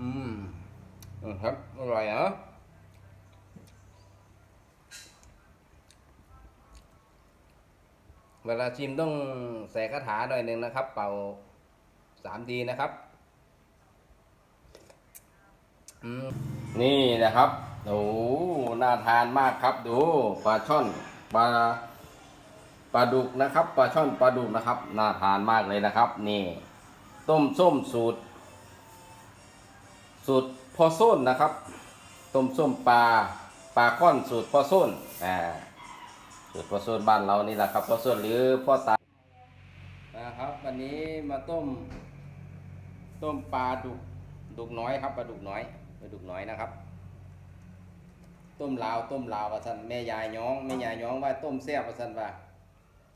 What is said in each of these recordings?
อืมครับ อร่อยเหรอเวลาชิมต้องใส่คาถาหน่อยหนึ่งนะครับ เป่าสามทีนะครับอืมนี่นะครับโอ้โหน่าทานมากครับ ดูปลาช่อนปลาปลาดุกนะครับปลาช่อนปลาดุกนะครับ น่าทานมากเลยนะครับ นี่ ต้มส้มสูตร สูตรพอส้นนะครับต้มส้มปลาปลาก้อนสูตรพอส้นอ่าสูตรพอส้นบ้านเรานี่แหละครับพอส้นหรือพ่อตานะครับวันนี้มาต้ม ต้มปลาดุกดุกน้อยครับปลาดุกน้อยปลาดุกน้อยนะครับ ต้มลาวต้มลาวว่าสันแม่ยายย้องแม่ยายย้องว่าต้มแซ่บว่าสันว่า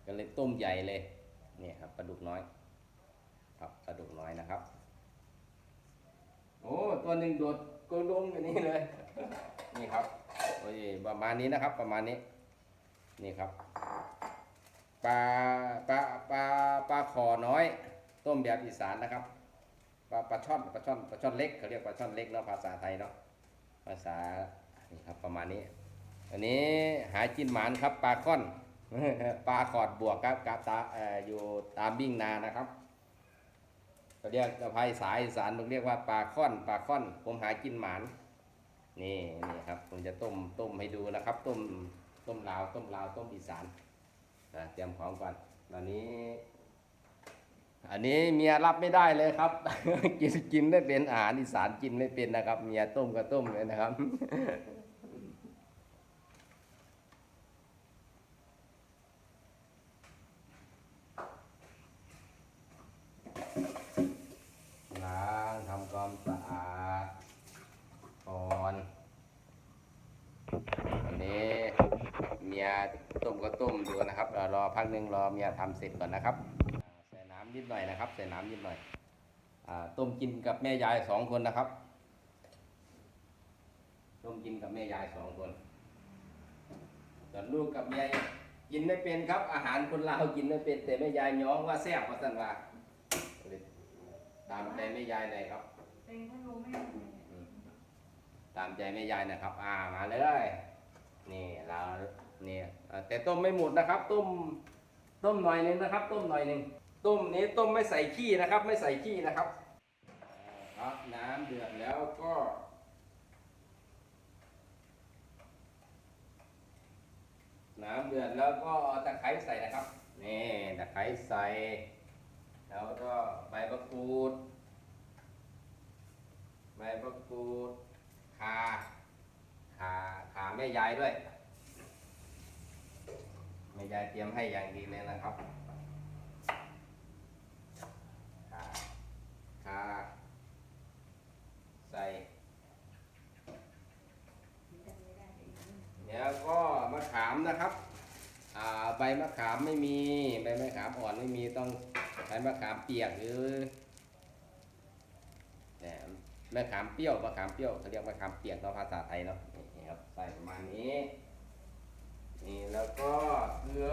ก็เลยต้มใหญ่เลยนี่ครับปลาดุกน้อย ครับปลาดุกน้อยนะครับ โอ้ตัวหนึ่งโดดกระดงอย่างนี้เลย นี่ครับโอ้ยประมาณนี้นะครับ ประมาณนี้ นี่ครับปลาปลาปลาปลาคอน้อย ต้มแบบอีสานนะครับปลาปลาช่อนปลาช่อนปลาช่อนเล็กเขาเรียกปลาช่อนเล็กเนาะภาษาไทยเนาะภาษานี่ครับประมาณนี้ อันนี้หาจินหมานครับปลาค่อนปลาขอดบวกครับกับตาเอออยู่ตามบิ่งนานะครับ เขาเรียกภาษาอีสานมันเรียกว่าปลาค่อนปลาค่อน ผมหากินหมานนี่นี่ครับผมจะต้มต้มให้ดูนะครับ ต้มต้มลาวต้มลาวต้มอีสานนะเตรียมของก่อนตอนนี้ อันนี้เมียรับไม่ได้เลยครับ กินกินไม่เป็นอาหารอีสานกินไม่เป็นนะครับ เมียต้มก็ต้มเลยนะครับ ล้างทำความสะอาดก่อนอันนี้ เมียต้มก็ต้มอยู่นะครับเอ่อรอพักหนึ่งรอเมียทำเสร็จก่อนนะครับอ่าใส่น้ำนิดหน่อยนะครับ ใส่น้ำนิดหน่อยอาต้มกินกับแม่ยายสองคนนะครับต้มกินกับแม่ยายสองคนส่วนลูกกับเมียกินไม่เป็นครับ อาหารคนลาวกินไม่เป็น แต่แม่ยายย้องว่าแซ่บว่าสันว่าตามใจแม่ยายหน่อยครับเป็นพัดลมไม่ได้อืมตามใจแม่ยายหนะครับ อ่ามาเลย นี่เรานี่ เอ่อแต่ต้มไม่หมดนะครับ ต้มต้มหน่อยหนึงนะครับ ต้มหน่อยหนึงต้มนี้ต้มไม่ใส่ขี้นะครับ ไม่ใส่ขี้นะครับครับน้ำเดือดแล้วก็น้ำเดือดแล้วก็ตะไคร้ใส่นะครับนี่ตะไคร้ใส่ แล้วก็ใบมะกรูดใบมะกรูดขาขาขาแม่ยายด้วย ยายเตรียมให้อย่างดีเลยนะครับข่าขาใส่แล้วก็มะขามนะครับใบมะขามไม่มี ใบมะขามอ่อนไม่มีต้องใช้มะขามเปียกหรือเนี่ยมะขามเปรี้ยวมะขามเปรี้ยวเขาเรียกมะขามเปียกเนาะภาษาไทยเนาะนี่ครับใส่ประมาณนี้ นี่แล้วก็เกลือ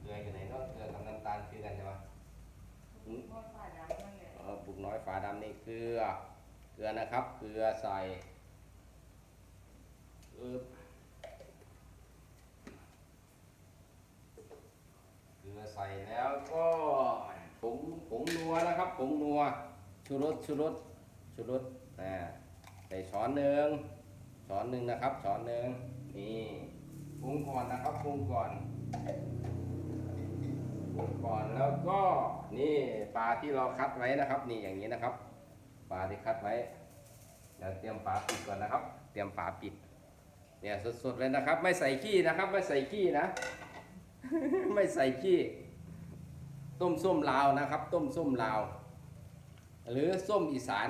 เกลืออยู่ไหนเนาะเกลือกับน้ำตาลคือกันใช่ไหมทอดฝ่าดำนั่นแหละเออบุกน้อยฝาดำนี่เกลือ เกลือนะครับ เกลือใส่อึบเกลือใส่แล้วก็ผงผงนัวนะครับผงนัวชูรสชูรสชูรสอ่าใส่ช้อนหนึ่งช้อนหนึ่งนะครับช้อนหนึ่งนี่ปรุงก่อนนะครับปรุงก่อนปรุงก่อนแล้วก็นี่ปลาที่เราคัดไว้นะครับ นี่อย่างนี้นะครับปลาที่คัดไว้เดี๋ยวเตรียมฝาปิดก่อนนะครับ เตรียมฝาปิด เนี่ยสดๆเลยนะครับ ไม่ใส่ขี้นะครับ ไม่ใส่ขี้นะ ไม่ใส่ขี้ต้มส้มลาวนะครับ ต้มส้มลาว หรือส้มอีสาน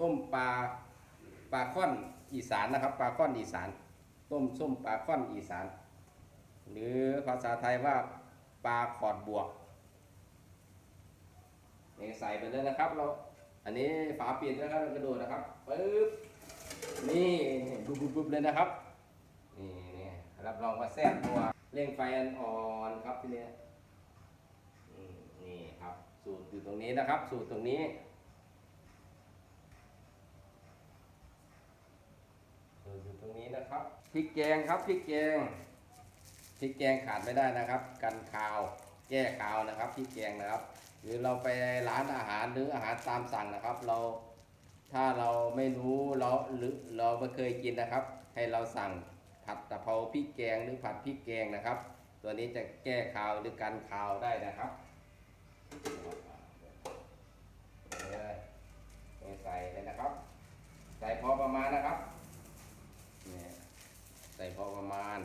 ต้มปลา ปลาค่อนอีสานนะครับ ปลาค่อนอีสาน ต้มส้มปลาค่อนอีสาน หรือภาษาไทยว่าปลาขอดบวกนี่ใส่ไปเลยนะครับเราอันนี้ฝาปิดนะครับกระโดดนะครับปึ๊บนี่ปุ๊บปุ๊บปุ๊บเลยนะครับนี่นี่รับรองว่าแซ่บตัวเร่งไฟอ่อนครับทีเนี้ยนี่ครับ สูตรอยู่ตรงนี้นะครับ สูตรตรงนี้ สูตรอยู่ตรงนี้นะครับ พริกแกงครับพริกแกงพริกแกงขาดไม่ได้นะครับ กันคาวแก้คาวนะครับพริกแกงนะครับ หรือเราไปร้านอาหารหรืออาหารตามสั่งนะครับ เราถ้าเราไม่รู้เราหรือเราไม่เคยกินนะครับ ให้เราสั่งผัดตะเภาพริกแกงหรือผัดพริกแกงนะครับ ตัวนี้จะแก้คาวหรือกันคาวได้นะครับใส่เลยนะครับ ใส่พอประมาณนะครับนี่ ส่พอประมาณ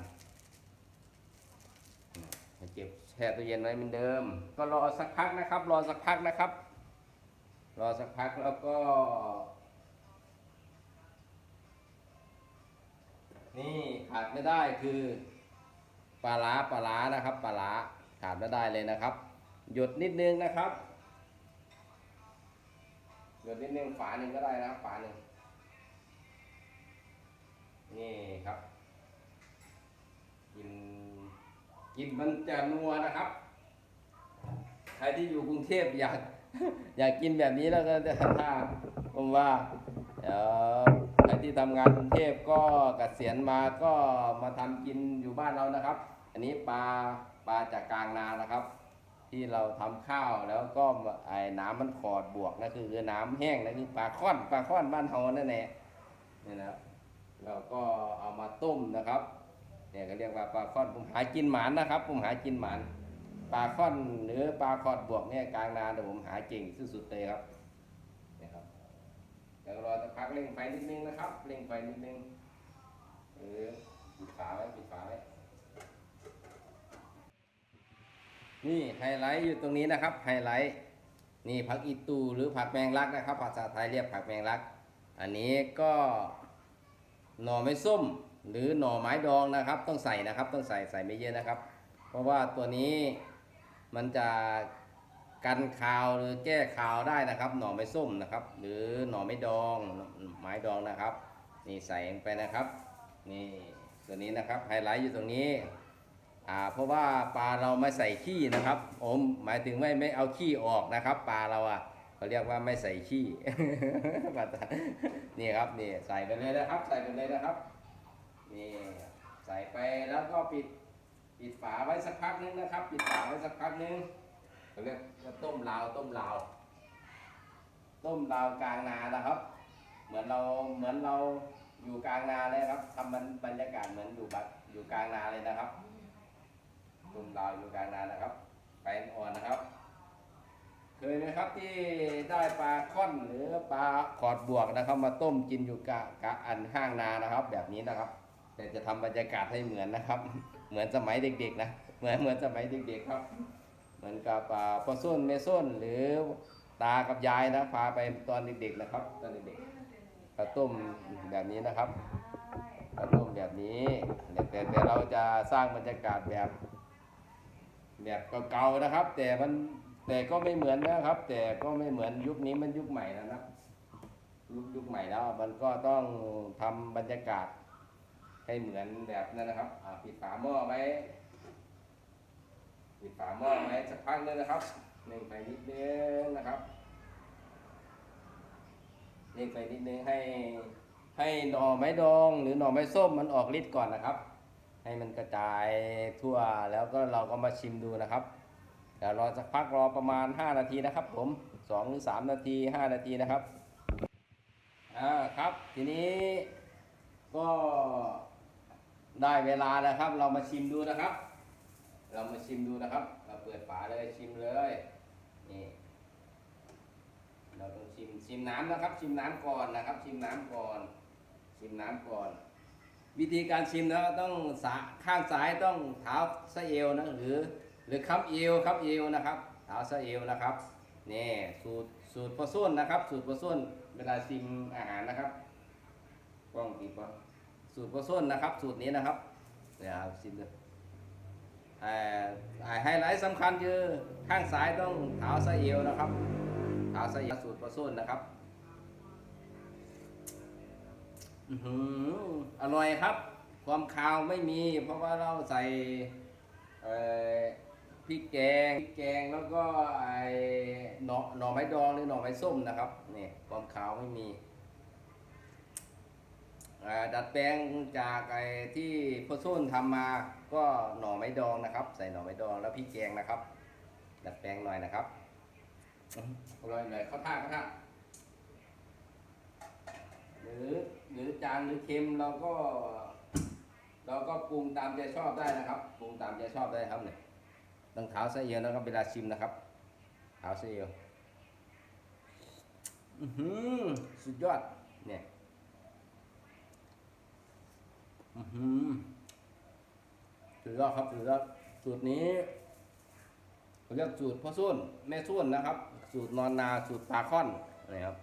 เก็บแช่ตู้เย็นไว้เหมือนเดิม ก็รอสักพักนะครับ รอสักพักนะครับ รอสักพักแล้วก็ นี่ขาดไม่ได้คือปลาร้าปลาร้านะครับปลาร้าขาดไม่ได้เลยนะครับ หยดนิดนึงนะครับ หยดนิดนึงฝาหนึ่งก็ได้นะฝาหนึ่งนี่ครับ กินมันจะนัวนะครับ ใครที่อยู่กรุงเทพอยากอยากกินแบบนี้แล้วก็จะถ้าผมว่าเดี๋ยวใครที่ทำงานกรุงเทพก็เกษียณมาก็มาทำกินอยู่บ้านเรานะครับ อันนี้ปลาปลาจากกลางนานะครับ ที่เราทำข้าวแล้วก็ไอ้น้ำมันขอดบวกนะคือน้ำแห้งนะคือปลาค่อนปลาค่อนบ้านเฮานั่นแหละนี่นะเราก็เอามาต้มนะครับ เนี่ยก็เรียกว่าปลาค่อนผมหากินหมานนะครับ ผมหากินหมานปลาค่อนหรือปลาคอดบวกเนี่ยกลางนาเดี๋ยวผมหาเก่งที่สุดเลยครับเนี่ยครับเดี๋ยวรอสักพักเร่งไฟนิดนึงนะครับเร่งไฟนิดนึงเออปิดฝาไว้ปิดฝาไว้นี่ไฮไลท์อยู่ตรงนี้นะครับไฮไลท์นี่ผักอีตูหรือผักแมงลักนะครับ ภาษาไทยเรียกผักแมงลัก อันนี้ก็หน่อไม้ส้ม หรือหน่อไม้ดองนะครับ ต้องใส่นะครับ ต้องใส่ใส่ไม่เยอะนะครับ เพราะว่าตัวนี้มันจะกันคาวหรือแก้คาวได้นะครับ หน่อไม้ส้มนะครับ หรือหน่อไม้ดองไม้ดองนะครับ นี่ใส่ลงไปนะครับนี่ตัวนี้นะครับไฮไลท์อยู่ตรงนี้อ่าเพราะว่าปลาเราไม่ใส่ขี้นะครับผมหมายถึงไม่ไม่เอาขี้ออกนะครับปลาเราอะเขาเรียกว่าไม่ใส่ขี้นี่ครับนี่ใส่ไปเลยนะครับ ใส่ไปเลยนะครับ นี่ใส่ไปแล้วก็ปิดปิดฝาไว้สักพักนึงนะครับ ปิดฝาไว้สักพักนึงเขาเรียกว่าต้มลาวต้มลาว ต้มลาวกลางนานะครับ เหมือนเราเหมือนเราอยู่กลางนาเลยครับทำมันบรรยากาศเหมือนอยู่บัดอยู่กลางนาเลยนะครับต้มลาวอยู่กลางนานะครับไฟอ่อนนะครับ เคยไหมครับที่ได้ปลาค่อนหรือปลาขอดบวกนะครับ มาต้มกินอยู่กะกะอันห้างนานะครับ แบบนี้นะครับ แต่จะทำบรรยากาศให้เหมือนนะครับ เหมือนสมัยเด็กๆนะเหมือนเหมือนสมัยเด็กๆครับ เหมือนกับพ่อส้นแม่ส้นหรือตากับยายนะพาไปตอนเด็กๆนะครับ ตอนเด็กๆข้าวต้มแบบนี้นะครับข้าวต้มแบบนี้แต่แต่เราจะสร้างบรรยากาศแบบแบบเก่าๆนะครับ แต่มันแต่ก็ไม่เหมือนนะครับ แต่ก็ไม่เหมือนยุคนี้มันยุคใหม่แล้วนะยุคยุคใหม่แล้วมันก็ต้องทำบรรยากาศ ให้เหมือนแบบนั้นนะครับปิดฝาหม้อไว้ปิดฝาหม้อไว้สักพักนึงนะครับเน่งไปนิดนึงนะครับเน่งไปนิดนึงให้ให้หน่อไม้ดองหรือหน่อไม้ส้มมันออกฤทธิ์ก่อนนะครับ ให้มันกระจายทั่วแล้วก็เราก็มาชิมดูนะครับเดี๋ยวรอสักพักรอประมาณ 5 นาทีนะครับ ผม2หรือ3นาที 5 นาทีนะครับอ่าครับ ทีนี้ก็ ได้เวลาแล้วครับ เรามาชิมดูนะครับ เรามาชิมดูนะครับ เราเปิดฝาเลยชิมเลยนี่เราต้องชิมชิมน้ำนะครับ ชิมน้ำก่อนนะครับ ชิมน้ำก่อน ชิมน้ำก่อน วิธีการชิมนะต้องสาข้างซ้ายต้องเท้าสะเอวนะหรือ หรือค้ำเอวค้ำเอวนะครับเท้าสะเอวนะครับนี่สูตรสูตรปลาส้นนะครับ สูตรปลาส้นเวลาชิมอาหารนะครับกล้องติดปะ สูตรปลาส้นนะครับ สูตรนี้นะครับเดี๋ยวเอาชิมเลยเอ่ออ่าไฮไลท์สำคัญคือข้างซ้ายต้องเท้าสะเอวนะครับเท้าสะเอวสูตรปลาส้นนะครับอือหืออร่อยครับ ความคาวไม่มี เพราะว่าเราใส่พริกแกงพริกแกงแล้วก็ไอ้หน่อหน่อไม้ดองหรือหน่อไม้ส้มนะครับนี่ความขาวไม่มี ดัดแปลงจากไอ้ที่พ่อส้นทำมาก็หน่อไม้ดองนะครับ ใส่หน่อไม้ดองแล้วพริกแกงนะครับ ดัดแปลงหน่อยนะครับอื้ออร่อยหน่อยข้าวท่าข้าวท่าหรือหรือจางหรือเค็มเราก็ เราก็ปรุงตามใจชอบได้นะครับปรุงตามใจชอบได้ครับเนี่ยต้องเท้าไส้เอียวนะครับเวลาชิมนะครับเท้าไส้เอียวอือหือสุดยอดเนี่ย อือหือสุดยอดครับสุดยอดสูตรนี้เขาเรียกสูตรพ่อส้วนแม่ส้วนนะครับ สูตรนอนนาสูตรปลาค่อนนะครับ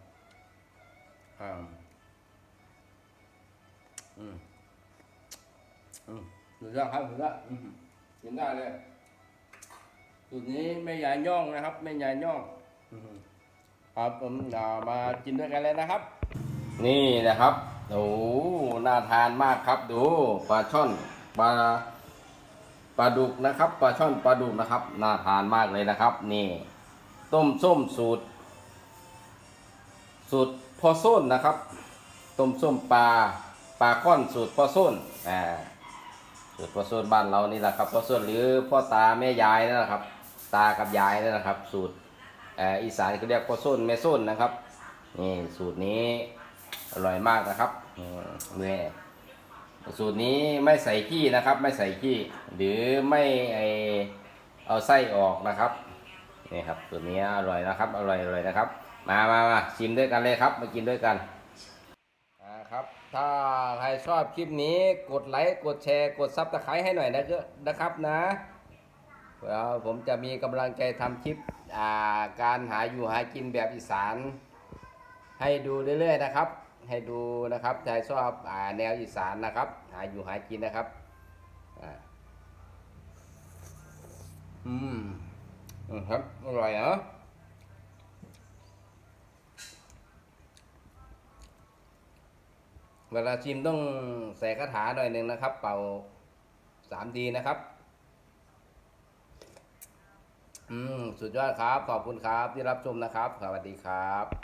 อ่าอืมอืมสุดยอดครับสุดยอดกินได้เลยสูตรนี้ไม่ใหญ่ย่องนะครับไม่ใหญ่ย่องอืมครับผมเอามากินด้วยกันเลยนะครับ นี่นะครับ โอ้น่าทานมากครับ ดูปลาช่อนปลาปลาดุกนะครับปลาช่อนปลาดุกนะครับ น่าทานมากเลยนะครับ นี่ ต้มส้มสูตร สูตรพอส้นนะครับ ต้มส้มปลาปลาค่อนสูตรพอส้นอ่าสูตรพ่อส้นบ้านเรานี่แหละครับพ่อส้นหรือพ่อตาแม่ยายนั่นแหละครับ ตากับยายนั่นแหละครับ สูตรอ่ออีสานเขาเรียกพ่อส้นแม่ส้นนะครับนี่สูตรนี้ อร่อยมากนะครับเนี่ยสูตรนี้ไม่ใส่ขี้นะครับ ไม่ใส่ขี้หรือไม่ไอเอาไส้ออกนะครับนี่ครับสูตรนี้อร่อยนะครับ อร่อยอร่อยนะครับ มามามาชิมด้วยกันเลยครับ มากินด้วยกันอ่าครับ ถ้าใครชอบคลิปนี้กดไลค์กดแชร์กดซับสไครต์ให้หน่อยนะนะครับนะแล้วผมจะมีกำลังใจทำคลิปการหาอยู่หากินแบบอีสาน ให้ดูเรื่อยๆนะครับ ให้ดูนะครับใครชอบอแนวอีสานนะครับ หาอยู่หากินนะครับอืมอืมครับอร่อยเหรอเวลาชิมต้องใส่คาถาหน่อยหนึ่งนะครับ เป่าสามดีนะครับ อืม สุดยอดครับ ขอบคุณครับที่รับชมนะครับ สวัสดีครับ